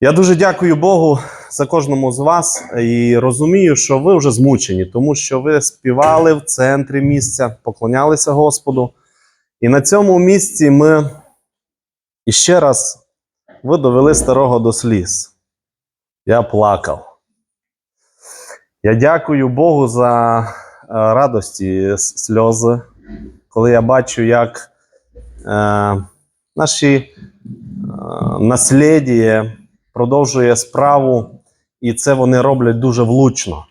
Я дуже дякую Богу за кожному з вас і розумію, що ви вже змучені, тому що ви співали в центрі місця, поклонялися Господу. І на цьому місці ми іще раз ви довели старого до сліз. Я плакав. Я дякую Богу за е, радості сльози, коли я бачу, як е, наші е, наслідія продовжує справу, і це вони роблять дуже влучно.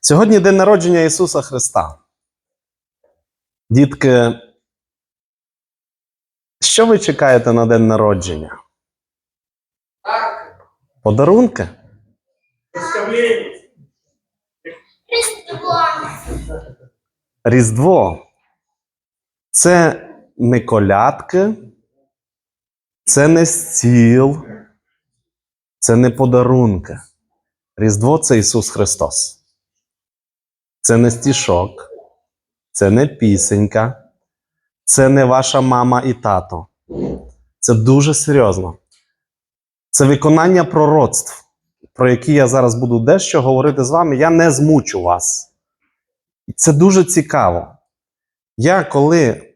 Сьогодні день народження Ісуса Христа. Дітки, що ви чекаєте на день народження? Подарунки? Різдво. Це не колядки, це не стіл, це не подарунки. Різдво це Ісус Христос. Це не стішок, це не пісенька, це не ваша мама і тато. Це дуже серйозно. Це виконання пророцтв, про які я зараз буду дещо говорити з вами. Я не змучу вас. І це дуже цікаво. Я коли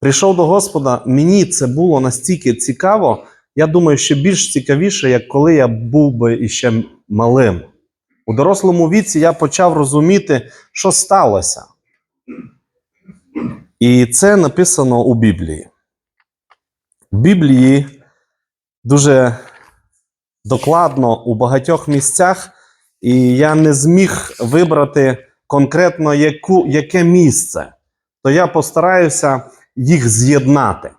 прийшов до Господа, мені це було настільки цікаво, я думаю, що більш цікавіше, як коли я був би іще малим. У дорослому віці я почав розуміти, що сталося. І це написано у Біблії. В Біблії дуже докладно у багатьох місцях, і я не зміг вибрати конкретно яку, яке місце, то я постараюся їх з'єднати.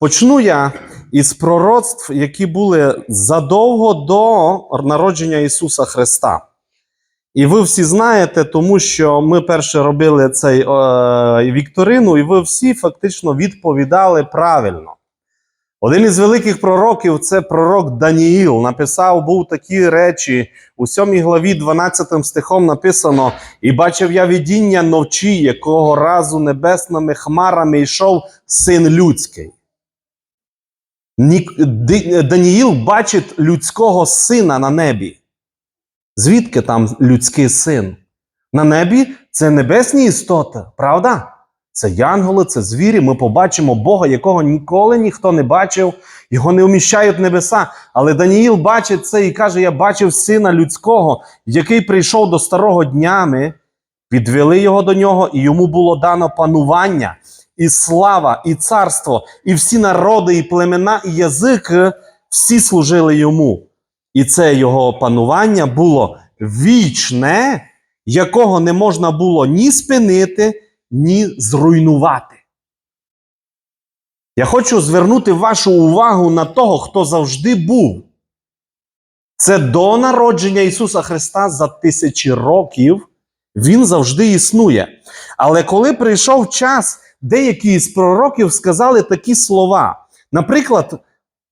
Почну я із пророцтв, які були задовго до народження Ісуса Христа. І ви всі знаєте, тому що ми перше робили цей е, вікторину, і ви всі фактично відповідали правильно. Один із великих пророків це пророк Даніїл. Написав був такі речі. У 7 главі 12 стихом написано: І бачив я видіння ночі, якого разу небесними хмарами йшов син людський. Даніїл бачить людського сина на небі. Звідки там людський син? На небі це небесні істоти, правда? Це янголи, це звірі. Ми побачимо Бога, якого ніколи ніхто не бачив, його не вміщають небеса. Але Даніїл бачить це і каже: Я бачив сина людського, який прийшов до старого днями, підвели його до нього, і йому було дано панування, і слава, і царство, і всі народи, і племена, і язики всі служили йому. І це його панування було вічне, якого не можна було ні спинити, ні зруйнувати. Я хочу звернути вашу увагу на того, хто завжди був. Це до народження Ісуса Христа за тисячі років Він завжди існує. Але коли прийшов час, деякі з пророків сказали такі слова. Наприклад,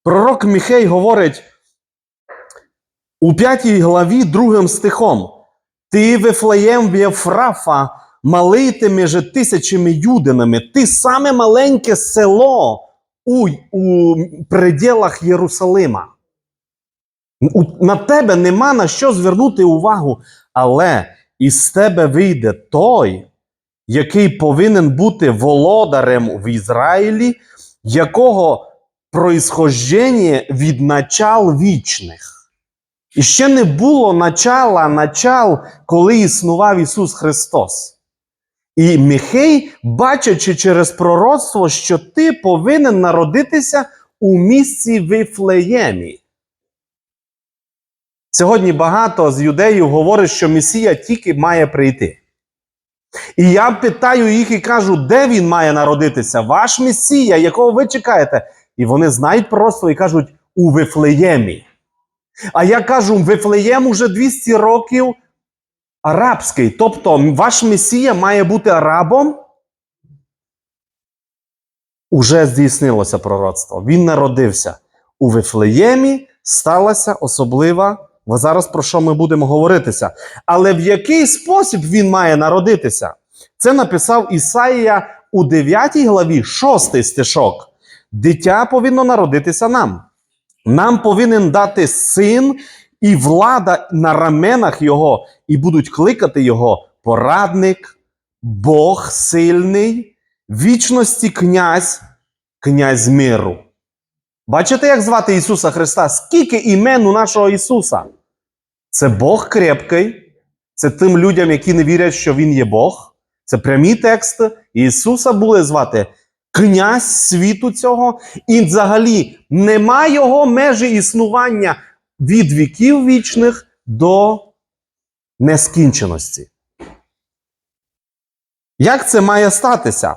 пророк Міхей говорить у п'ятій главі другим стихом: Ти Вифлеєм Вєфрафа, малий ти між тисячами юдинами, ти саме маленьке село у, у пределах Єрусалима. На тебе нема на що звернути увагу, але із тебе вийде той, який повинен бути володарем в Ізраїлі, якого происхождення від начал вічних. І ще не було начала начал, коли існував Ісус Христос. І Міхей, бачачи через пророцтво, що ти повинен народитися у місці Вифлеємі. Сьогодні багато з юдеїв говорить, що Месія тільки має прийти. І я питаю їх і кажу, де він має народитися? Ваш Месія, якого ви чекаєте? І вони знають пророцтво і кажуть, у Вифлеємі. А я кажу, Вифлеєм уже 200 років арабський. Тобто, ваш Месія має бути арабом. Уже здійснилося пророцтво. Він народився у Вифлеємі, сталася особлива. Зараз про що ми будемо говоритися. Але в який спосіб він має народитися? Це написав Ісаїя у 9 главі, 6 стишок. Дитя повинно народитися нам. нам повинен дати син і влада на раменах його, і будуть кликати його порадник, Бог сильний, вічності князь, князь миру. Бачите, як звати Ісуса Христа? Скільки імен у нашого Ісуса? Це Бог крепкий, це тим людям, які не вірять, що Він є Бог. Це прямі тексти. Ісуса були звати князь світу цього, і взагалі нема його межі існування від віків вічних до нескінченості. Як це має статися?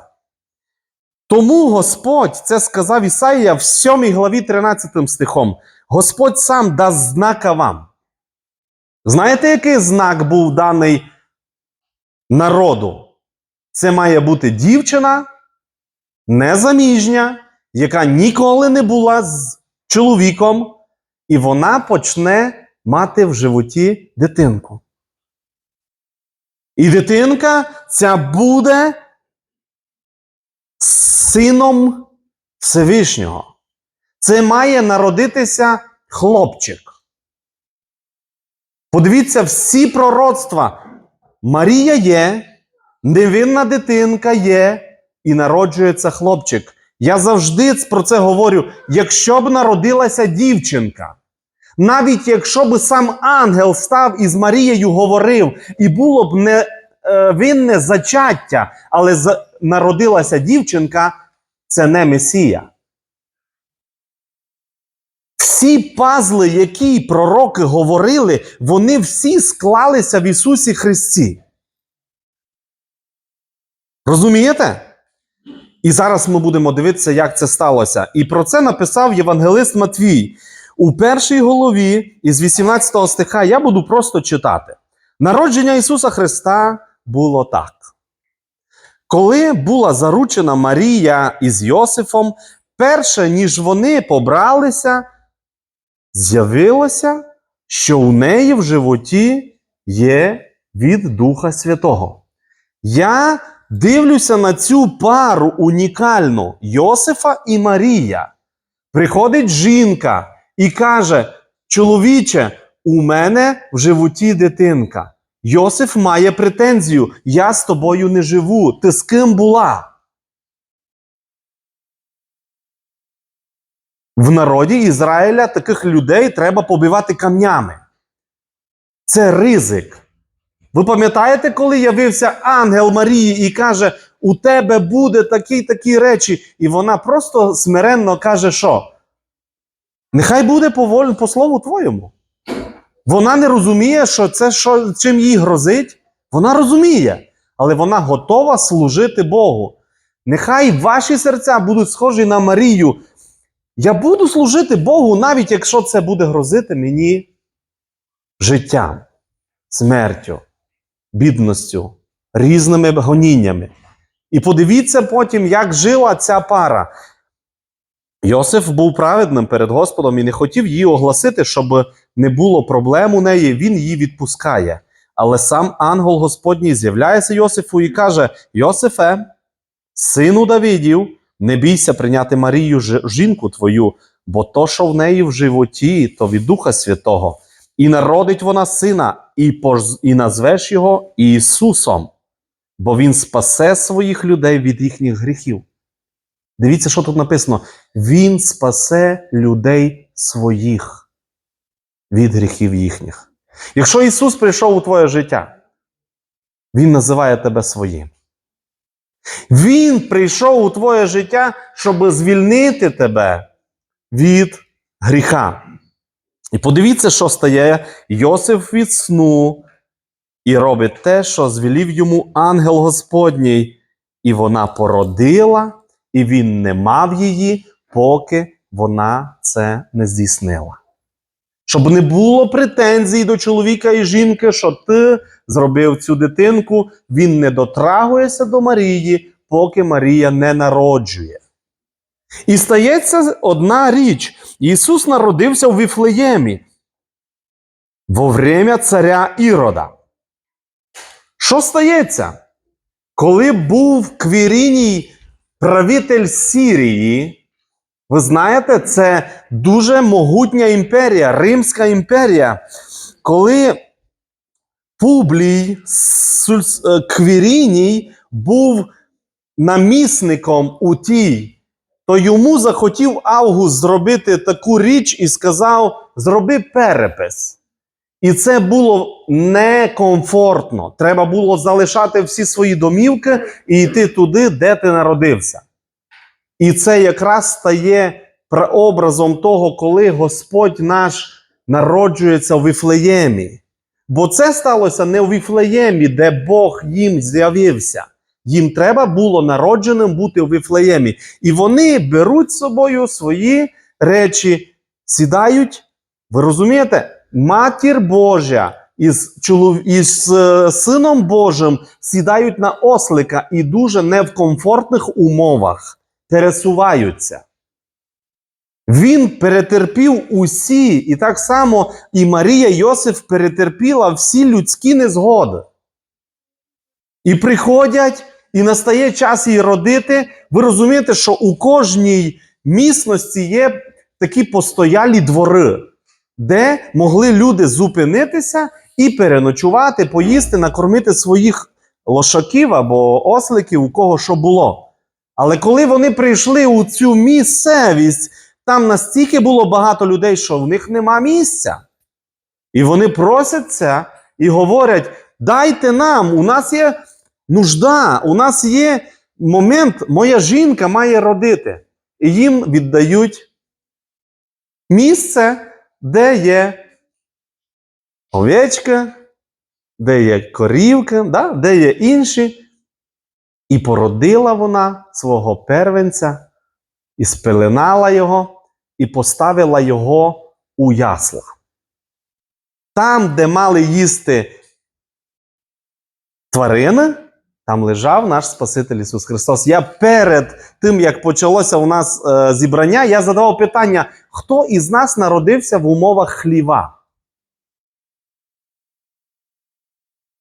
Тому Господь, це сказав Ісаїя в 7 главі 13 стихом. Господь сам дасть знака вам. Знаєте, який знак був даний народу? Це має бути дівчина незаміжня, яка ніколи не була з чоловіком, і вона почне мати в животі дитинку. І дитинка ця буде сином Всевишнього. Це має народитися хлопчик. Подивіться, всі пророцтва. Марія є, невинна дитинка є, і народжується хлопчик. Я завжди про це говорю: якщо б народилася дівчинка, навіть якщо б сам ангел став із Марією говорив, і було б не е, винне зачаття, але за, народилася дівчинка, це не Месія. Всі пазли, які пророки говорили, вони всі склалися в Ісусі Христі. Розумієте? І зараз ми будемо дивитися, як це сталося. І про це написав євангелист Матвій. У першій голові із 18 стиха я буду просто читати. Народження Ісуса Христа було так. Коли була заручена Марія із Йосифом, перше, ніж вони побралися, з'явилося, що у неї в животі є від Духа Святого. Я дивлюся на цю пару унікальну Йосифа і Марія. Приходить жінка і каже: Чоловіче, у мене в животі дитинка. Йосиф має претензію: я з тобою не живу. Ти з ким була? В народі Ізраїля таких людей треба побивати камнями. Це ризик. Ви пам'ятаєте, коли явився ангел Марії і каже: у тебе буде такі такі речі, і вона просто смиренно каже, що? Нехай буде по, волі, по слову твоєму. Вона не розуміє, що це що, чим їй грозить. Вона розуміє, але вона готова служити Богу. Нехай ваші серця будуть схожі на Марію. Я буду служити Богу, навіть якщо це буде грозити мені життям, смертю, бідністю, різними гоніннями. І подивіться потім, як жила ця пара. Йосиф був праведним перед Господом і не хотів її оголосити, щоб не було проблем у неї, він її відпускає. Але сам ангел Господній з'являється Йосифу і каже: Йосифе, сину Давидів, не бійся прийняти Марію жінку твою, бо то, що в неї в животі, то від Духа Святого. І народить вона сина, і, поз- і назвеш його Ісусом, бо Він спасе своїх людей від їхніх гріхів. Дивіться, що тут написано: Він спасе людей своїх від гріхів їхніх. Якщо Ісус прийшов у твоє життя, Він називає тебе своїм. Він прийшов у твоє життя, щоб звільнити тебе від гріха. І подивіться, що стає Йосиф від сну і робить те, що звелів йому ангел Господній, і вона породила, і він не мав її, поки вона це не здійснила. Щоб не було претензій до чоловіка і жінки, що ти зробив цю дитинку, він не дотрагується до Марії, поки Марія не народжує. І стається одна річ: Ісус народився в Віфлеємі во время царя Ірода. Що стається? Коли був Квіріній правитель Сірії, Ви знаєте, це дуже могутня імперія, Римська імперія. Коли Публій е, Квіріній був намісником у тій, то йому захотів Август зробити таку річ і сказав: зроби перепис. І це було некомфортно. Треба було залишати всі свої домівки і йти туди, де ти народився. І це якраз стає прообразом того, коли Господь наш народжується в Віфлеємі. Бо це сталося не у Віфлеємі, де Бог їм з'явився. Їм треба було народженим бути у Віфлеємі. І вони беруть з собою свої речі, сідають. Ви розумієте? Матір Божа із, чолов... із е, Сином Божим сідають на ослика і дуже не в комфортних умовах пересуваються. Він перетерпів усі, і так само і Марія Йосиф перетерпіла всі людські незгоди. І приходять, і настає час її родити. Ви розумієте, що у кожній місності є такі постоялі двори, де могли люди зупинитися і переночувати, поїсти, накормити своїх лошаків або осликів, у кого що було. Але коли вони прийшли у цю місцевість, там настільки було багато людей, що в них нема місця. І вони просяться і говорять: дайте нам, у нас є нужда, у нас є момент, моя жінка має родити. І їм віддають місце, де є овечка, де є корівка, да? де є інші. І породила вона свого первенця, і спеленала його, і поставила його у яслах. Там, де мали їсти тварини, там лежав наш Спаситель Ісус Христос. Я перед тим, як почалося у нас е, зібрання, я задавав питання: хто із нас народився в умовах хліва?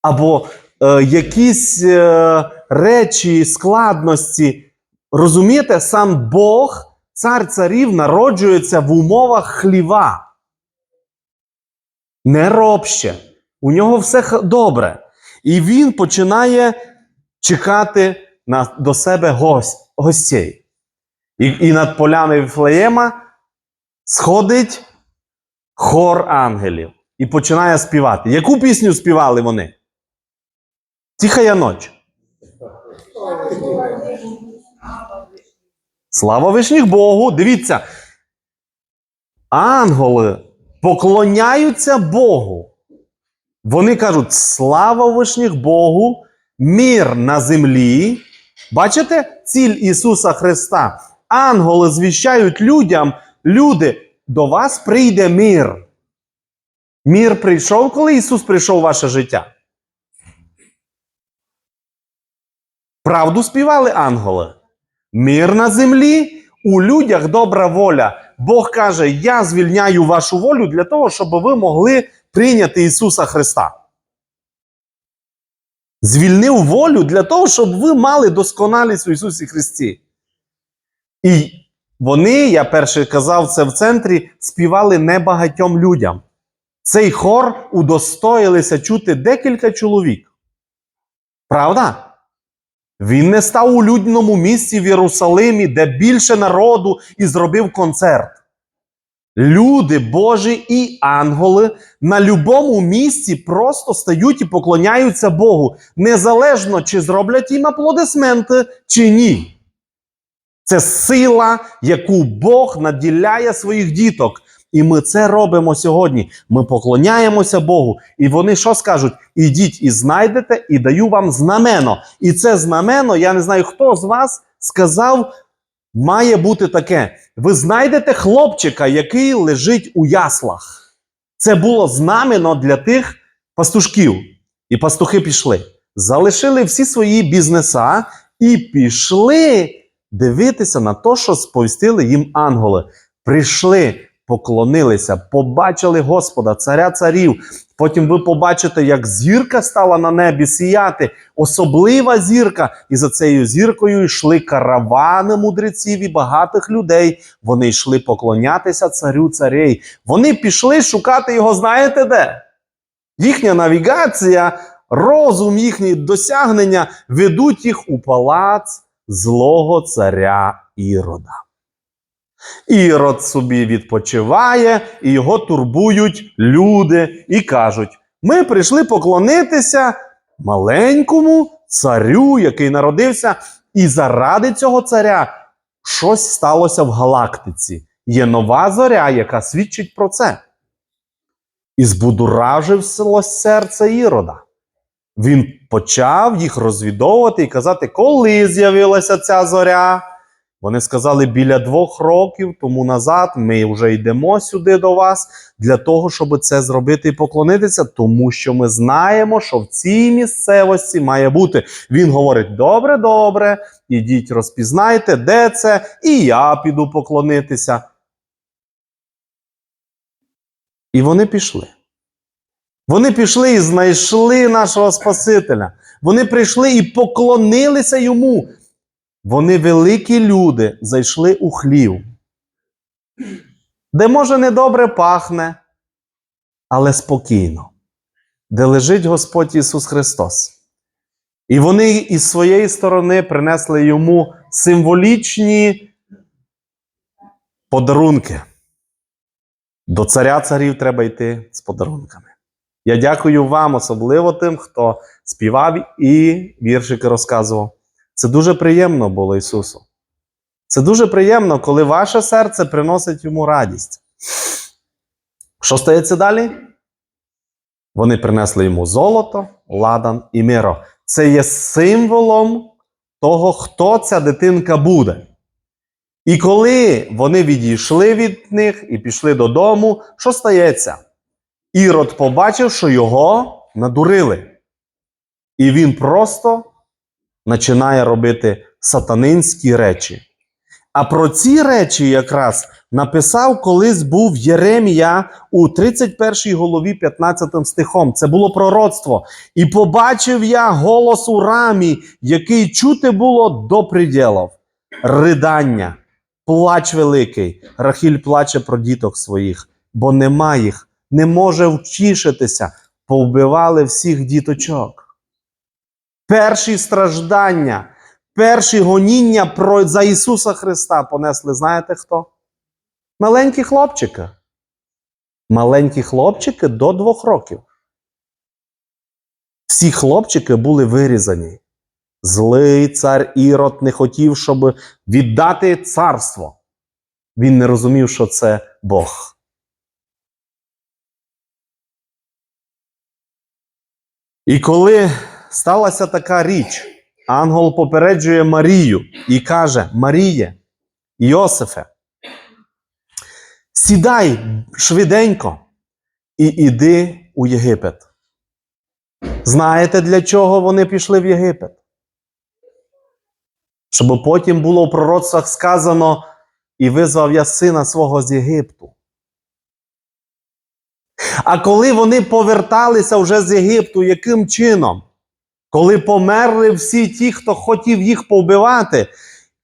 Або е, якісь е, речі, складності. Розумієте, сам Бог, цар царів, народжується в умовах хліва. Не робще. У нього все добре. І він починає чекати на, до себе гость, гостей. І, і над полями Віфлеєма сходить хор ангелів і починає співати. Яку пісню співали вони? Тихая ноч. Слава вишніх Богу! Дивіться. Ангели поклоняються Богу. Вони кажуть: слава вишніх Богу, мир на землі. Бачите ціль Ісуса Христа? Ангели звіщають людям, люди, до вас прийде мир. Мір прийшов, коли Ісус прийшов у ваше життя. Правду співали ангели. Мир на землі, у людях добра воля. Бог каже: Я звільняю вашу волю для того, щоб ви могли прийняти Ісуса Христа. Звільнив волю для того, щоб ви мали досконалість у Ісусі Христі. І вони, я перше казав це в центрі, співали небагатьом людям. Цей хор удостоїлися чути декілька чоловік. Правда? Він не став у людному місці в Єрусалимі, де більше народу і зробив концерт. Люди Божі і ангели на любому місці просто стають і поклоняються Богу, незалежно чи зроблять їм аплодисменти, чи ні. Це сила, яку Бог наділяє своїх діток. І ми це робимо сьогодні. Ми поклоняємося Богу. І вони що скажуть? Ідіть і знайдете, і даю вам знамено. І це знамено, я не знаю, хто з вас сказав, має бути таке. Ви знайдете хлопчика, який лежить у яслах. Це було знамено для тих пастушків. І пастухи пішли. Залишили всі свої бізнеса і пішли дивитися на те, що сповістили їм ангели. Прийшли поклонилися, побачили Господа, царя царів. Потім ви побачите, як зірка стала на небі сіяти, особлива зірка. І за цією зіркою йшли каравани мудреців і багатих людей. Вони йшли поклонятися царю царей. Вони пішли шукати його, знаєте де? Їхня навігація, розум, їхні досягнення ведуть їх у палац злого царя Ірода. Ірод собі відпочиває, і його турбують люди і кажуть: ми прийшли поклонитися маленькому царю, який народився, і заради цього царя щось сталося в галактиці. Є нова зоря, яка свідчить про це. І збудуражився серце Ірода. Він почав їх розвідовувати і казати, коли з'явилася ця зоря. Вони сказали, біля двох років тому назад ми вже йдемо сюди до вас для того, щоб це зробити і поклонитися, тому що ми знаємо, що в цій місцевості має бути. Він говорить: добре, добре, ідіть, розпізнайте, де це, і я піду поклонитися. І вони пішли. Вони пішли і знайшли нашого Спасителя. Вони прийшли і поклонилися йому. Вони великі люди зайшли у хлів, де може недобре пахне, але спокійно, де лежить Господь Ісус Христос. І вони із своєї сторони принесли йому символічні подарунки. До царя царів треба йти з подарунками. Я дякую вам, особливо тим, хто співав і віршики розказував. Це дуже приємно було Ісусу. Це дуже приємно, коли ваше серце приносить йому радість. Що стається далі? Вони принесли йому золото, ладан і миро. Це є символом того, хто ця дитинка буде. І коли вони відійшли від них і пішли додому, що стається? Ірод побачив, що його надурили. І він просто починає робити сатанинські речі. А про ці речі якраз написав колись був Єремія у 31 голові 15 стихом. Це було пророцтво. І побачив я голос у рамі, який чути було до приділів. Ридання, плач великий. Рахіль плаче про діток своїх, бо нема їх, не може втішитися, повбивали всіх діточок перші страждання, перші гоніння за Ісуса Христа понесли, знаєте хто? Маленькі хлопчики. Маленькі хлопчики до двох років. Всі хлопчики були вирізані. Злий цар Ірод не хотів, щоб віддати царство. Він не розумів, що це Бог. І коли сталася така річ. Ангел попереджує Марію і каже: Маріє, Йосифе, сідай швиденько і іди у Єгипет. Знаєте, для чого вони пішли в Єгипет? Щоб потім було в пророцтвах сказано, і визвав я сина свого з Єгипту. А коли вони поверталися вже з Єгипту, яким чином? Коли померли всі ті, хто хотів їх повбивати,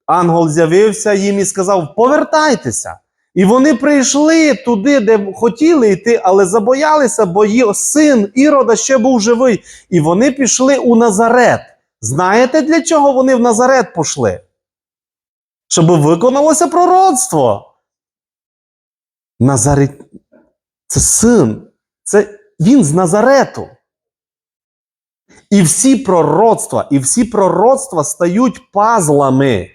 ангел з'явився їм і сказав: Повертайтеся. І вони прийшли туди, де хотіли йти, але забоялися, бо їх син Ірода ще був живий. І вони пішли у Назарет. Знаєте, для чого вони в Назарет пішли? Щоб виконалося пророцтво. Назарет це син, це він з Назарету. І всі пророцтва, і всі пророцтва стають пазлами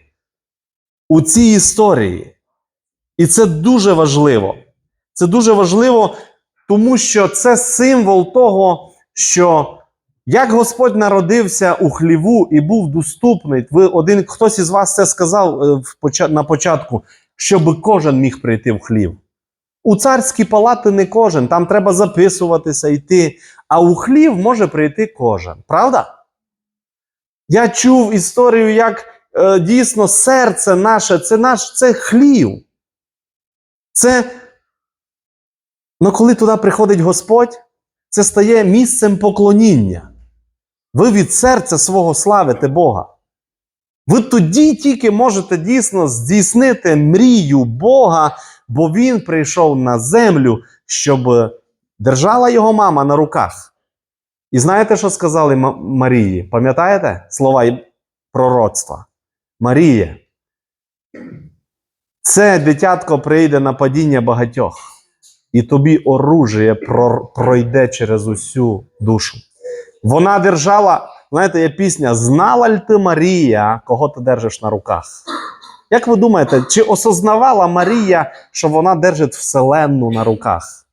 у цій історії. І це дуже важливо. Це дуже важливо, тому що це символ того, що як Господь народився у хліву і був доступний, ви один хтось із вас це сказав е, на початку, щоб кожен міг прийти в хлів. У царські палати не кожен, там треба записуватися, йти. А у хлів може прийти кожен. Правда? Я чув історію, як е, дійсно серце наше це наш це хлів. Це Але коли туди приходить Господь, це стає місцем поклоніння. Ви від серця свого славите Бога. Ви тоді тільки можете дійсно здійснити мрію Бога, бо Він прийшов на землю, щоб держала його мама на руках. І знаєте, що сказали Марії? Пам'ятаєте слова пророцтва? Марія. Це дитятко прийде на падіння багатьох, і тобі оружие пройде через усю душу. Вона держала, знаєте, є пісня Знала ль ти Марія, кого ти держиш на руках? Як ви думаєте, чи осознавала Марія, що вона держить Вселенну на руках?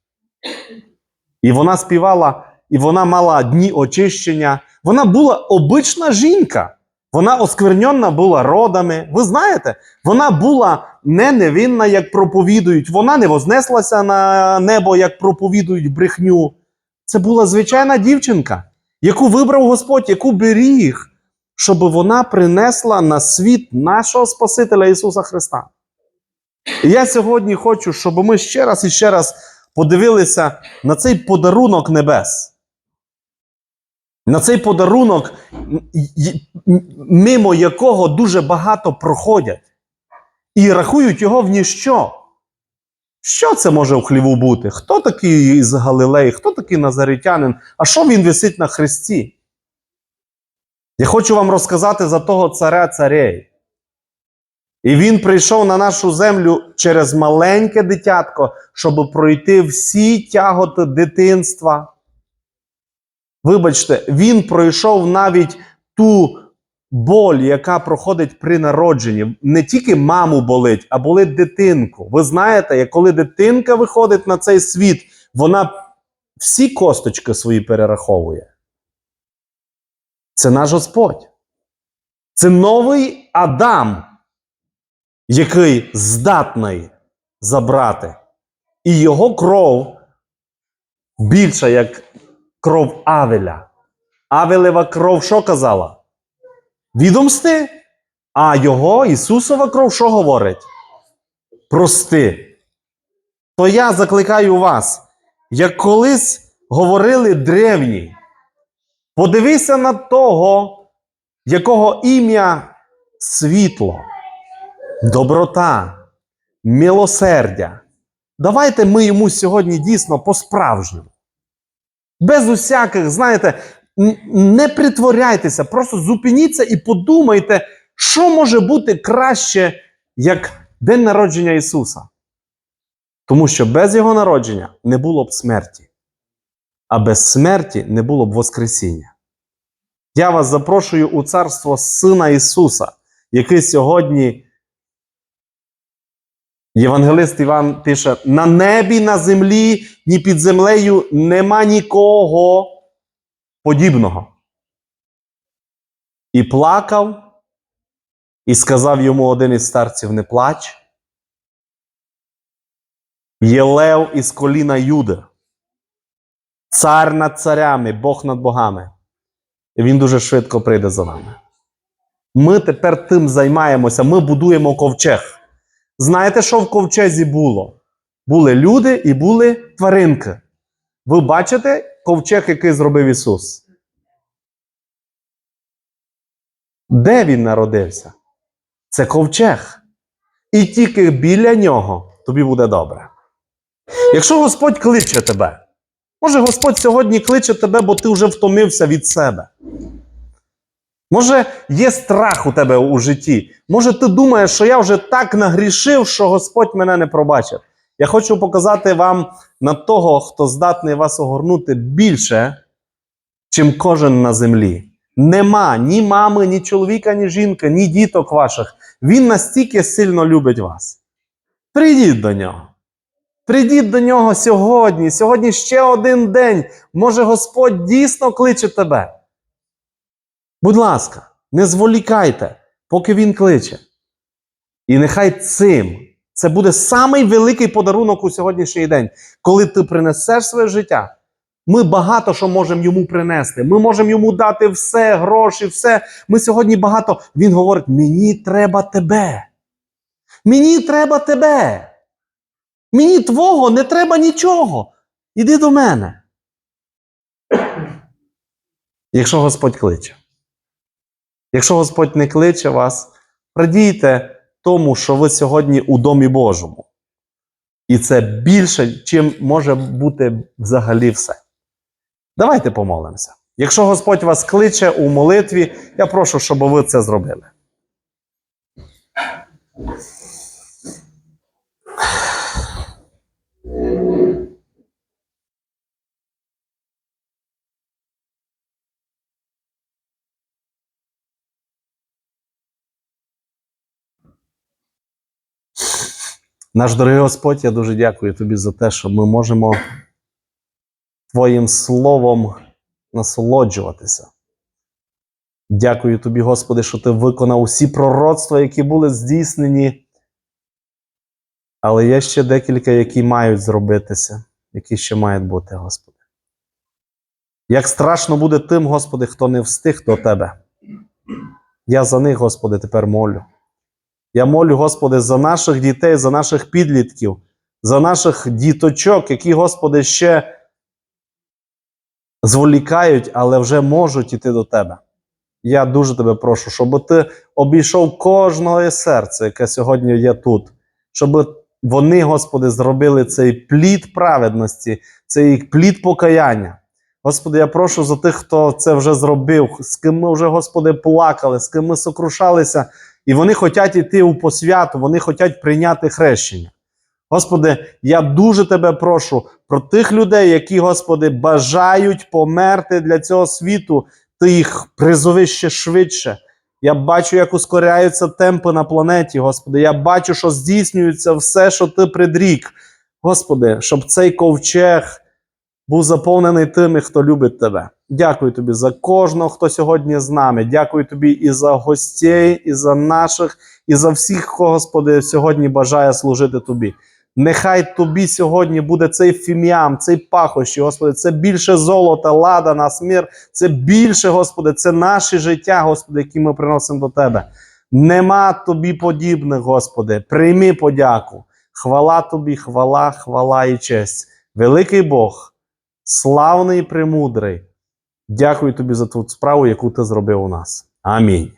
І вона співала, і вона мала дні очищення. Вона була обична жінка. Вона осквернена була родами. Ви знаєте, вона була не невинна, як проповідують. Вона не вознеслася на небо, як проповідують брехню. Це була звичайна дівчинка, яку вибрав Господь, яку беріг, щоб вона принесла на світ нашого Спасителя Ісуса Христа. І я сьогодні хочу, щоб ми ще раз і ще раз подивилися на цей подарунок небес. На цей подарунок, мимо якого дуже багато проходять і рахують його в ніщо. Що це може в хліву бути? Хто такий із Галилеї? Хто такий назаритянин? А що він висить на хресті? Я хочу вам розказати за того царя царей. І він прийшов на нашу землю через маленьке дитятко, щоб пройти всі тяготи дитинства. Вибачте, він пройшов навіть ту боль, яка проходить при народженні. Не тільки маму болить, а болить дитинку. Ви знаєте, як коли дитинка виходить на цей світ, вона всі косточки свої перераховує. Це наш Господь. Це новий Адам, який здатний забрати. І його кров більша, як кров Авеля. Авелева кров що казала? Відомсти. А його Ісусова кров що говорить? Прости. То я закликаю вас, як колись говорили древні, подивися на того, якого ім'я світло, доброта, милосердя. Давайте ми йому сьогодні дійсно по-справжньому. Без усяких, знаєте, не притворяйтеся, просто зупиніться і подумайте, що може бути краще, як день народження Ісуса. Тому що без Його народження не було б смерті, а без смерті не було б Воскресіння. Я вас запрошую у царство Сина Ісуса, який сьогодні Євангелист Іван пише: на небі, на землі, ні під землею нема нікого подібного. І плакав, і сказав йому один із старців: не плач. Є лев із коліна Юда, цар над царями, Бог над богами. І він дуже швидко прийде за нами. Ми тепер тим займаємося, ми будуємо ковчег. Знаєте, що в ковчезі було? Були люди і були тваринки. Ви бачите ковчег, який зробив Ісус? Де він народився? Це ковчег. І тільки біля нього тобі буде добре. Якщо Господь кличе тебе, може Господь сьогодні кличе тебе, бо ти вже втомився від себе. Може, є страх у тебе у житті. Може, ти думаєш, що я вже так нагрішив, що Господь мене не пробачив. Я хочу показати вам на того, хто здатний вас огорнути більше, чим кожен на землі. Нема ні мами, ні чоловіка, ні жінки, ні діток ваших. Він настільки сильно любить вас. Прийдіть до нього. Прийдіть до нього сьогодні. Сьогодні ще один день. Може, Господь дійсно кличе тебе. Будь ласка, не зволікайте, поки він кличе. І нехай цим це буде самий великий подарунок у сьогоднішній день, коли ти принесеш своє життя. Ми багато що можемо йому принести. Ми можемо йому дати все, гроші, все. Ми сьогодні багато. Він говорить: мені треба тебе. Мені треба тебе. Мені твого не треба нічого. Іди до мене. Якщо Господь кличе. Якщо Господь не кличе вас, радійте тому, що ви сьогодні у Домі Божому. І це більше, чим може бути взагалі все. Давайте помолимося. Якщо Господь вас кличе у молитві, я прошу, щоб ви це зробили. Наш дорогий Господь, я дуже дякую тобі за те, що ми можемо Твоїм словом насолоджуватися. Дякую тобі, Господи, що ти виконав усі пророцтва, які були здійснені. Але є ще декілька, які мають зробитися, які ще мають бути, Господи. Як страшно буде тим, Господи, хто не встиг до Тебе. Я за них, Господи, тепер молю. Я молю, Господи, за наших дітей, за наших підлітків, за наших діточок, які, Господи, ще зволікають, але вже можуть іти до Тебе. Я дуже тебе прошу, щоб ти обійшов кожного серце, яке сьогодні є тут, щоб вони, Господи, зробили цей плід праведності, цей плід покаяння. Господи, я прошу за тих, хто це вже зробив, з ким ми вже, Господи, плакали, з ким ми сокрушалися, і вони хочуть йти у посвяту, вони хочуть прийняти хрещення. Господи, я дуже тебе прошу про тих людей, які, Господи, бажають померти для цього світу, ти їх призови ще швидше. Я бачу, як ускоряються темпи на планеті, Господи. Я бачу, що здійснюється все, що ти предрік. Господи, щоб цей ковчег був заповнений тими, хто любить тебе. Дякую тобі за кожного, хто сьогодні з нами. Дякую тобі і за гостей, і за наших, і за всіх, хто, Господи, сьогодні бажає служити тобі. Нехай тобі сьогодні буде цей фім'ям, цей пахощі, Господи, це більше золота, лада, нас мир, це більше, Господи, це наше життя, Господи, які ми приносимо до Тебе. Нема тобі подібних, Господи. Прийми подяку. Хвала тобі, хвала, хвала і честь. Великий Бог, славний і премудрий. Дякую тобі за ту справу, яку ти зробив у нас. Амінь.